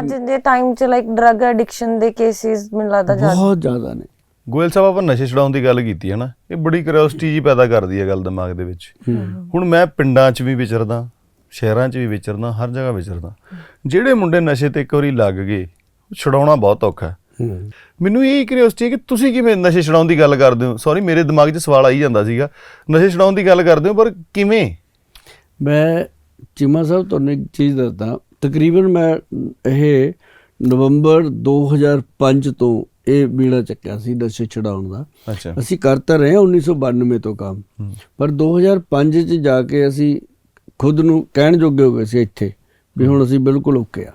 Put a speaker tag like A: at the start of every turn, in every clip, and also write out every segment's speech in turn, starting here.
A: ਅੱਜ ਦੇ ਟਾਈਮ 'ਚ ਲਾਈਕ ਡਰੱਗ ਐਡਿਕਸ਼ਨ ਦੇ ਕੇਸਿਸ ਮੈਨੂੰ ਲੱਗਦਾ ਜ਼ਿਆਦਾ
B: ਬਹੁਤ ਜ਼ਿਆਦਾ ਨੇ।
C: ਗੋਇਲ ਸਾਹਿਬ ਆਪਾਂ ਨਸ਼ੇ ਛਡਾਉਣ ਦੀ ਗੱਲ ਕੀਤੀ ਹੈ ਨਾ ਇਹ ਬੜੀ ਕਿਉਰਿਓਸਿਟੀ ਜੀ ਪੈਦਾ ਕਰਦੀ ਹੈ ਗੱਲ ਦਿਮਾਗ ਦੇ ਵਿੱਚ। ਹੁਣ ਮੈਂ ਪਿੰਡਾਂ 'ਚ ਵੀ ਵਿਚਰਦਾ ਸ਼ਹਿਰਾਂ 'ਚ ਵੀ ਵਿਚਰਦਾ ਹਰ ਜਗ੍ਹਾ ਵਿਚਰਦਾ। ਜਿਹੜੇ ਮੁੰਡੇ ਨਸ਼ੇ ਤੇ ਇੱਕ ਵਾਰੀ ਲੱਗ ਗਏ ਛਡਾਉਣਾ ਬਹੁਤ ਔਖਾ ਮੈਨੂੰ ਇਹ ਕਿਉਰਿਓਸਿਟੀ ਹੈ ਕਿ ਤੁਸੀਂ ਕਿਵੇਂ ਨਸ਼ੇ ਛਡਾਉਣ ਦੀ ਗੱਲ ਕਰਦੇ ਹੋ? ਸੌਰੀ ਮੇਰੇ ਦਿਮਾਗ 'ਚ ਸਵਾਲ ਆਈ ਜਾਂਦਾ ਸੀਗਾ। ਨਸ਼ੇ ਛਡਾਉਣ ਦੀ ਗੱਲ ਕਰਦੇ ਹੋ ਪਰ ਕਿਵੇਂ?
B: ਮੈਂ ਚੀਮਾ ਸਾਹਿਬ ਤੁਹਾਨੂੰ ਇੱਕ ਚੀਜ਼ ਦੱਸਦਾ। ਤਕਰੀਬਨ ਮੈਂ ਇਹ ਨਵੰਬਰ 2005 ਤੋਂ ਇਹ ਬੀੜਾ ਚੱਕਿਆ ਸੀ ਨਸ਼ੇ ਛਡਾਉਣ ਦਾ। ਅਸੀਂ ਕਰਤਾ ਰਹੇ ਹਾਂ 1992 ਤੋਂ ਕੰਮ। ਪਰ 2005 ਚ ਜਾ ਕੇ ਅਸੀਂ ਖੁਦ ਨੂੰ ਕਹਿਣ ਜੋਗੇ ਹੋ ਗਏ ਸੀ ਇੱਥੇ ਵੀ ਹੁਣ ਅਸੀਂ ਬਿਲਕੁਲ ਓਕੇ ਆ।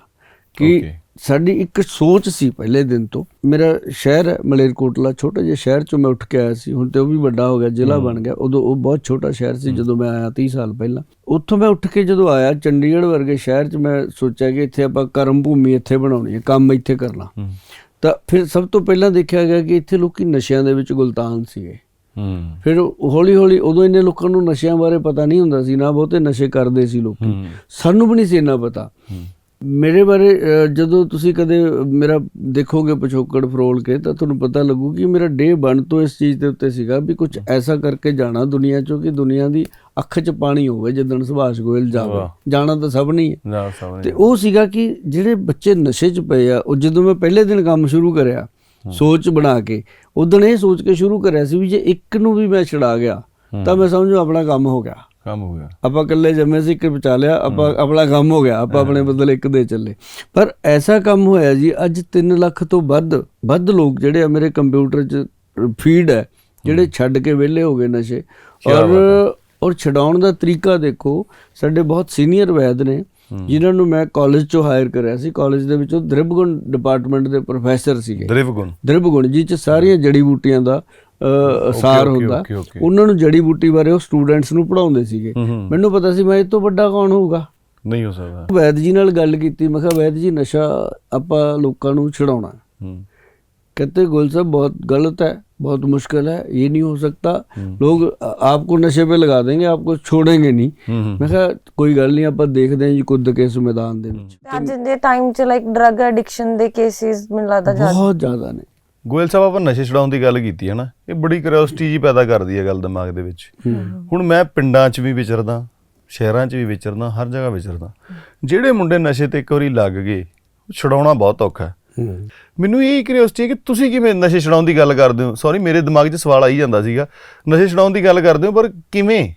B: ਕਿ. ਸਾਡੀ ਇੱਕ ਸੋਚ ਸੀ ਪਹਿਲੇ ਦਿਨ ਤੋਂ। ਮੇਰਾ ਸ਼ਹਿਰ ਮਲੇਰਕੋਟਲਾ ਛੋਟਾ ਜਿਹਾ ਸ਼ਹਿਰ ਚੋਂ ਮੈਂ ਉੱਠ ਕੇ ਆਇਆ ਸੀ। ਹੁਣ ਤੇ ਉਹ ਵੀ ਵੱਡਾ ਹੋ ਗਿਆ ਜ਼ਿਲ੍ਹਾ ਬਣ ਗਿਆ। ਉਦੋਂ ਉਹ ਬਹੁਤ ਛੋਟਾ ਸ਼ਹਿਰ ਸੀ ਜਦੋਂ ਮੈਂ ਆਇਆ 30 ਸਾਲ ਪਹਿਲਾਂ। ਉੱਥੋਂ ਮੈਂ ਉੱਠ ਕੇ ਜਦੋਂ ਆਇਆ ਚੰਡੀਗੜ੍ਹ ਵਰਗੇ ਸ਼ਹਿਰ 'ਚ ਮੈਂ ਸੋਚਿਆ ਕਿ ਇੱਥੇ ਆਪਾਂ ਕਰਮ ਭੂਮੀ ਇੱਥੇ ਬਣਾਉਣੀ ਹੈ ਕੰਮ ਇੱਥੇ ਕਰਨਾ। ਤਾਂ ਫਿਰ ਸਭ ਤੋਂ ਪਹਿਲਾਂ ਦੇਖਿਆ ਗਿਆ ਕਿ ਇੱਥੇ ਲੋਕੀ ਨਸ਼ਿਆਂ ਦੇ ਵਿੱਚ ਗੁਲਤਾਨ ਸੀਗੇ।
C: ਹੂੰ।
B: ਫਿਰ ਹੌਲੀ ਹੌਲੀ ਉਦੋਂ ਇੰਨੇ ਲੋਕਾਂ ਨੂੰ ਨਸ਼ਿਆਂ ਬਾਰੇ ਪਤਾ ਨਹੀਂ ਹੁੰਦਾ ਸੀ ਨਾ ਬਹੁਤੇ ਨਸ਼ੇ ਕਰਦੇ ਸੀ ਲੋਕੀ। ਸਾਨੂੰ ਵੀ ਨਹੀਂ ਸੀ ਇੰਨਾ ਪਤਾ। ਮੇਰੇ ਬਾਰੇ ਜਦੋਂ ਤੁਸੀਂ ਕਦੇ ਮੇਰਾ ਦੇਖੋਗੇ ਪਿਛੋਕੜ ਫਰੋਲ ਕੇ ਤਾਂ ਤੁਹਾਨੂੰ ਪਤਾ ਲੱਗੂ ਕਿ ਮੇਰਾ ਡੇ ਬਣ ਤੋਂ ਇਸ ਚੀਜ਼ ਦੇ ਉੱਤੇ ਸੀਗਾ ਵੀ ਕੁਝ ਐਸਾ ਕਰਕੇ ਜਾਣਾ ਦੁਨੀਆ ਚੋਂ ਕਿ ਦੁਨੀਆ ਦੀ ਅੱਖ 'ਚ ਪਾਣੀ ਹੋਵੇ ਜਦੋਂ ਸੁਭਾਸ਼ ਗੋਇਲ ਜਾਵੇ। ਜਾਣਾ ਤਾਂ ਸਭ ਨਹੀਂ ਹੈ। ਤੇ ਉਹ ਸੀਗਾ ਕਿ ਜਿਹੜੇ ਬੱਚੇ ਨਸ਼ੇ 'ਚ ਪਏ ਆ ਉਹ ਜਦੋਂ ਮੈਂ ਪਹਿਲੇ ਦਿਨ ਕੰਮ ਸ਼ੁਰੂ ਕਰਿਆ ਸੋਚ ਬਣਾ ਕੇ ਉਦੋਂ ਇਹ ਸੋਚ ਕੇ ਸ਼ੁਰੂ ਕਰਿਆ ਸੀ ਵੀ ਜੇ ਇੱਕ ਨੂੰ ਵੀ ਮੈਂ ਛਡਾ ਗਿਆ ਤਾਂ ਮੈਂ ਸਮਝੂ ਆਪਣਾ ਕੰਮ ਹੋ ਗਿਆ।
C: ਕੰਮ ਹੋ ਗਿਆ।
B: ਆਪਾਂ ਇਕੱਲੇ ਜੰਮੇ ਸੀ ਇੱਕ ਬਚਾ ਲਿਆ ਆਪਾਂ ਆਪਣਾ ਕੰਮ ਹੋ ਗਿਆ ਆਪਾਂ ਆਪਣੇ ਬਦਲੇ ਇੱਕ ਦੇ ਚੱਲੇ। ਪਰ ਐਸਾ ਕੰਮ ਹੋਇਆ ਜੀ ਅੱਜ 3 ਲੱਖ ਤੋਂ ਵੱਧ ਵੱਧ ਲੋਕ ਜਿਹੜੇ ਆ ਮੇਰੇ ਕੰਪਿਊਟਰ 'ਚ ਫੀਡ ਹੈ ਜਿਹੜੇ ਛੱਡ ਕੇ ਵਿਹਲੇ ਹੋ ਗਏ ਨਸ਼ੇ। ਔਰ ਔਰ ਛਡਾਉਣ ਦਾ ਤਰੀਕਾ ਦੇਖੋ ਸਾਡੇ ਬਹੁਤ ਸੀਨੀਅਰ ਵੈਦ ਨੇ ਜਿਨ੍ਹਾਂ ਨੂੰ ਮੈਂ ਕਾਲਜ ਚੋਂ ਹਾਇਰ ਕਰਿਆ ਸੀ। ਕਾਲਜ ਦੇ ਵਿੱਚੋਂ ਦ੍ਰਿਬਗੁਣ ਡਿਪਾਰਟਮੈਂਟ ਦੇ ਪ੍ਰੋਫੈਸਰ ਸੀਗੇ।
C: ਦ੍ਰਿਵ ਗੁਣ
B: ਦ੍ਰਿਬਗੁਣ ਜੀ ਚ ਸਾਰੀਆਂ ਜੜੀ ਬੂਟੀਆਂ ਦਾ ਸਾਰ
C: okay,
B: ਹੁੰਦਾ
C: okay, okay.
B: ਉਹਨਾਂ ਨੂੰ ਜੜੀ ਬੂਟੀ ਬਾਰੇ ਉਹ ਸਟੂਡੈਂਟਸ ਨੂੰ ਪੜਾਉਂਦੇ ਸੀਗੇ
C: ਹੂੰ ਹੂੰ
B: ਮੈਨੂੰ ਪਤਾ ਸੀ ਮੈਂ ਇਹ ਤੋਂ ਵੱਡਾ ਕੌਣ ਹੋਊਗਾ
C: ਨਹੀਂ ਹੋ ਸਕਦਾ
B: ਵੈਦ ਜੀ ਨਾਲ ਗੱਲ ਕੀਤੀ ਮੈਂ ਕਿਹਾ ਵੈਦ ਜੀ ਨਸ਼ਾ ਆਪਾਂ ਲੋਕਾਂ ਨੂੰ ਛਡਾਉਣਾ ਹੈ।
C: ਹੂੰ
B: कहते गोल साहब बहुत गलत है बहुत मुश्किल है ये नहीं हो सकता लोग आ- आपको नशे पे लगा देंगे आपको छोड़ेंगे नहीं
C: ਹੂੰ ਹੂੰ
B: ਮੈਂ ਕਿਹਾ ਕੋਈ ਗੱਲ ਨਹੀਂ ਆਪਾਂ ਦੇਖਦੇ ਹਾਂ ਜੀ ਕੁੱਦ ਕੇ ਇਸ ਮੈਦਾਨ ਦੇ ਵਿੱਚ
A: ਤੇ ਅੱਜ ਦੇ ਟਾਈਮ 'ਚ ਲਾਈਕ ਡਰੱਗ ਐਡਿਕਸ਼ਨ ਦੇ ਕੇਸਿਸ ਮੈਨੂੰ ਲੱਗਦਾ ਜ਼ਿਆਦਾ
B: ਬਹੁਤ ਜ਼ਿਆਦਾ ਨੇ
C: ਗੋਇਲ ਸਾਹਿਬ ਆਪਾਂ ਨਸ਼ੇ ਛਡਾਉਣ ਦੀ ਗੱਲ ਕੀਤੀ ਹੈ ਨਾ ਇਹ ਬੜੀ ਕਿਉਰਿਓਸਿਟੀ ਜੀ ਪੈਦਾ ਕਰਦੀ ਹੈ ਗੱਲ ਦਿਮਾਗ ਦੇ ਵਿੱਚ। ਹੁਣ ਮੈਂ ਪਿੰਡਾਂ 'ਚ ਵੀ ਵਿਚਰਦਾ ਸ਼ਹਿਰਾਂ 'ਚ ਵੀ ਵਿਚਰਦਾ ਹਰ ਜਗ੍ਹਾ ਵਿਚਰਦਾ। ਜਿਹੜੇ ਮੁੰਡੇ ਨਸ਼ੇ ਤੇ ਇੱਕ ਵਾਰੀ ਲੱਗ ਗਏ ਛਡਾਉਣਾ ਬਹੁਤ ਔਖਾ ਮੈਨੂੰ ਇਹ ਕਿਉਰਿਓਸਿਟੀ ਹੈ ਕਿ ਤੁਸੀਂ ਕਿਵੇਂ ਨਸ਼ੇ ਛਡਾਉਣ ਦੀ ਗੱਲ ਕਰਦੇ ਹੋ? ਸੌਰੀ ਮੇਰੇ ਦਿਮਾਗ 'ਚ ਸਵਾਲ ਆਈ ਜਾਂਦਾ ਸੀਗਾ। ਨਸ਼ੇ ਛਡਾਉਣ ਦੀ ਗੱਲ ਕਰਦੇ ਹੋ ਪਰ ਕਿਵੇਂ?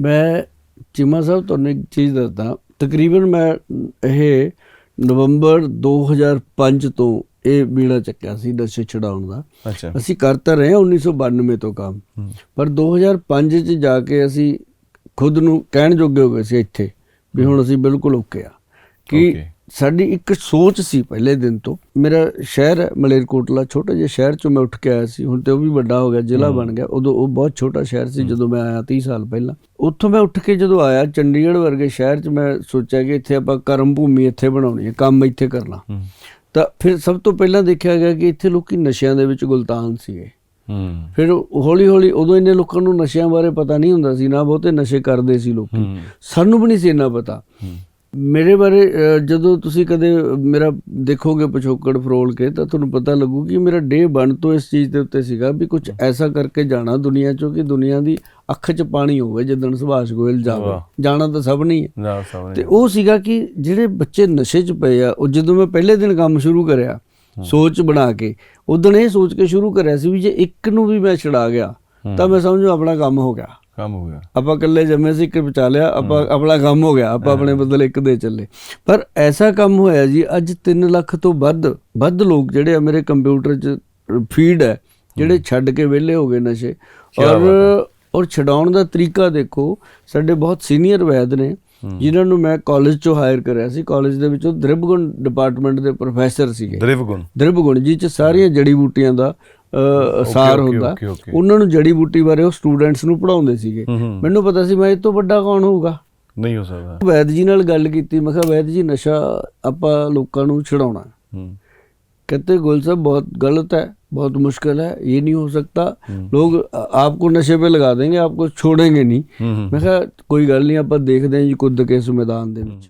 B: ਮੈਂ ਚੀਮਾ ਸਾਹਿਬ ਤੁਹਾਨੂੰ ਇੱਕ ਚੀਜ਼ ਦੱਸਦਾ। ਤਕਰੀਬਨ ਮੈਂ ਇਹ ਨਵੰਬਰ 2005 ਤੋਂ ਇਹ ਬੀੜਾ ਚੱਕਿਆ ਸੀ ਨਸ਼ੇ ਛਡਾਉਣ ਦਾ। ਅਸੀਂ ਕਰਤਾ ਰਹੇ ਹਾਂ 1992 ਤੋਂ ਕੰਮ। ਪਰ 2005 ਚ ਜਾ ਕੇ ਅਸੀਂ ਖੁਦ ਨੂੰ ਕਹਿਣ ਜੋਗੇ ਹੋ ਗਏ ਸੀ ਇੱਥੇ ਵੀ ਹੁਣ ਅਸੀਂ ਬਿਲਕੁਲ ਓਕੇ ਆ। ਕਿ. ਸਾਡੀ ਇੱਕ ਸੋਚ ਸੀ ਪਹਿਲੇ ਦਿਨ ਤੋਂ। ਮੇਰਾ ਸ਼ਹਿਰ ਮਲੇਰਕੋਟਲਾ ਛੋਟਾ ਜਿਹਾ ਸ਼ਹਿਰ ਚੋਂ ਮੈਂ ਉੱਠ ਕੇ ਆਇਆ ਸੀ। ਹੁਣ ਤੇ ਉਹ ਵੀ ਵੱਡਾ ਹੋ ਗਿਆ ਜ਼ਿਲ੍ਹਾ ਬਣ ਗਿਆ। ਉਦੋਂ ਉਹ ਬਹੁਤ ਛੋਟਾ ਸ਼ਹਿਰ ਸੀ ਜਦੋਂ ਮੈਂ ਆਇਆ 30 ਸਾਲ ਪਹਿਲਾਂ। ਉੱਥੋਂ ਮੈਂ ਉੱਠ ਕੇ ਜਦੋਂ ਆਇਆ ਚੰਡੀਗੜ੍ਹ ਵਰਗੇ ਸ਼ਹਿਰ 'ਚ ਮੈਂ ਸੋਚਿਆ ਕਿ ਇੱਥੇ ਆਪਾਂ ਕਰਮ ਭੂਮੀ ਇੱਥੇ ਬਣਾਉਣੀ ਹੈ ਕੰਮ ਇੱਥੇ ਕਰਨਾ। ਤਾਂ ਫਿਰ ਸਭ ਤੋਂ ਪਹਿਲਾਂ ਦੇਖਿਆ ਗਿਆ ਕਿ ਇੱਥੇ ਲੋਕੀ ਨਸ਼ਿਆਂ ਦੇ ਵਿੱਚ ਗੁਲਤਾਨ ਸੀਗੇ।
C: ਹੂੰ।
B: ਫਿਰ ਹੌਲੀ ਹੌਲੀ ਉਦੋਂ ਇੰਨੇ ਲੋਕਾਂ ਨੂੰ ਨਸ਼ਿਆਂ ਬਾਰੇ ਪਤਾ ਨਹੀਂ ਹੁੰਦਾ ਸੀ ਨਾ ਬਹੁਤੇ ਨਸ਼ੇ ਕਰਦੇ ਸੀ ਲੋਕੀ। ਸਾਨੂੰ ਵੀ ਨਹੀਂ ਸੀ ਇੰਨਾ ਪਤਾ। ਮੇਰੇ ਬਾਰੇ ਜਦੋਂ ਤੁਸੀਂ ਕਦੇ ਮੇਰਾ ਦੇਖੋਗੇ ਪਿਛੋਕੜ ਫਰੋਲ ਕੇ ਤਾਂ ਤੁਹਾਨੂੰ ਪਤਾ ਲੱਗੂ ਕਿ ਮੇਰਾ ਡੇ ਬਣ ਤੋਂ ਇਸ ਚੀਜ਼ ਦੇ ਉੱਤੇ ਸੀਗਾ ਵੀ ਕੁਝ ਐਸਾ ਕਰਕੇ ਜਾਣਾ ਦੁਨੀਆ ਚੋਂ ਕਿ ਦੁਨੀਆ ਦੀ ਅੱਖ 'ਚ ਪਾਣੀ ਹੋਵੇ ਜਦੋਂ ਸੁਭਾਸ਼ ਗੋਇਲ ਜਾਵੇ। ਜਾਣਾ ਤਾਂ ਸਭ ਨਹੀਂ ਹੈ। ਤੇ ਉਹ ਸੀਗਾ ਕਿ ਜਿਹੜੇ ਬੱਚੇ ਨਸ਼ੇ 'ਚ ਪਏ ਆ ਉਹ ਜਦੋਂ ਮੈਂ ਪਹਿਲੇ ਦਿਨ ਕੰਮ ਸ਼ੁਰੂ ਕਰਿਆ ਸੋਚ ਬਣਾ ਕੇ ਉਦੋਂ ਇਹ ਸੋਚ ਕੇ ਸ਼ੁਰੂ ਕਰਿਆ ਸੀ ਵੀ ਜੇ ਇੱਕ ਨੂੰ ਵੀ ਮੈਂ ਛਡਾ ਗਿਆ ਤਾਂ ਮੈਂ ਸਮਝੂ ਆਪਣਾ ਕੰਮ ਹੋ ਗਿਆ।
C: ਕੰਮ ਹੋ ਗਿਆ।
B: ਆਪਾਂ ਇਕੱਲੇ ਜੰਮੇ ਸੀ ਇੱਕ ਬਚਾ ਲਿਆ ਆਪਾਂ ਆਪਣਾ ਕੰਮ ਹੋ ਗਿਆ ਆਪਾਂ ਆਪਣੇ ਬਦਲੇ ਇੱਕ ਦੇ ਚੱਲੇ। ਪਰ ਐਸਾ ਕੰਮ ਹੋਇਆ ਜੀ ਅੱਜ 3 ਲੱਖ ਤੋਂ ਵੱਧ ਵੱਧ ਲੋਕ ਜਿਹੜੇ ਆ ਮੇਰੇ ਕੰਪਿਊਟਰ 'ਚ ਫੀਡ ਹੈ ਜਿਹੜੇ ਛੱਡ ਕੇ ਵਿਹਲੇ ਹੋ ਗਏ ਨਸ਼ੇ। ਔਰ ਔਰ ਛਡਾਉਣ ਦਾ ਤਰੀਕਾ ਦੇਖੋ ਸਾਡੇ ਬਹੁਤ ਸੀਨੀਅਰ ਵੈਦ ਨੇ ਜਿਨ੍ਹਾਂ ਨੂੰ ਮੈਂ ਕਾਲਜ ਚੋਂ ਹਾਇਰ ਕਰਿਆ ਸੀ। ਕਾਲਜ ਦੇ ਵਿੱਚੋਂ ਦ੍ਰਿਵਗੁਣ ਡਿਪਾਰਟਮੈਂਟ ਦੇ ਪ੍ਰੋਫੈਸਰ ਸੀਗੇ।
C: ਦ੍ਰਿਵਗੁਣ?
B: ਦ੍ਰਿਵਗੁਣ ਜੀ ਚ ਸਾਰੀਆਂ ਜੜੀ ਬੂਟੀਆਂ ਦਾ ਸਾਰ ਹੁੰਦਾ। ਉਹਨਾਂ ਨੂੰ ਜੜੀ ਬੂਟੀ ਬਾਰੇ ਉਹ ਸਟੂਡੈਂਟਸ ਨੂੰ ਪੜਾਉਂਦੇ ਸੀਗੇ। ਮੈਨੂੰ ਪਤਾ ਸੀ ਮੈਂ ਇਹ ਤੋਂ ਵੱਡਾ ਕੌਣ ਹੋਊਗਾ?
C: ਨਹੀਂ ਹੋ ਸਕਦਾ।
B: ਵੈਦ ਜੀ ਨਾਲ ਗੱਲ ਕੀਤੀ। ਮੈਂ ਕਿਹਾ ਵੈਦ ਜੀ ਨਸ਼ਾ ਆਪਾਂ ਲੋਕਾਂ ਨੂੰ ਛਡਾਉਣਾ। ਕਹਿੰਦੇ ਗੁਲ ਸਾਹਿਬ ਬਹੁਤ ਗਲਤ ਹੈ। बहुत मुश्किल है ये नहीं हो सकता लोग आ- आपको नशे पे लगा देंगे आपको छोड़ेंगे नहीं
C: ਹੂੰ ਹੂੰ
B: मैं कहा कोई गल नहीं ਆਪਾਂ ਦੇਖਦੇ ਹਾਂ ਜੀ ਕੁੱਦ ਕੇ ਇਸ ਮੈਦਾਨ ਦੇ ਵਿੱਚ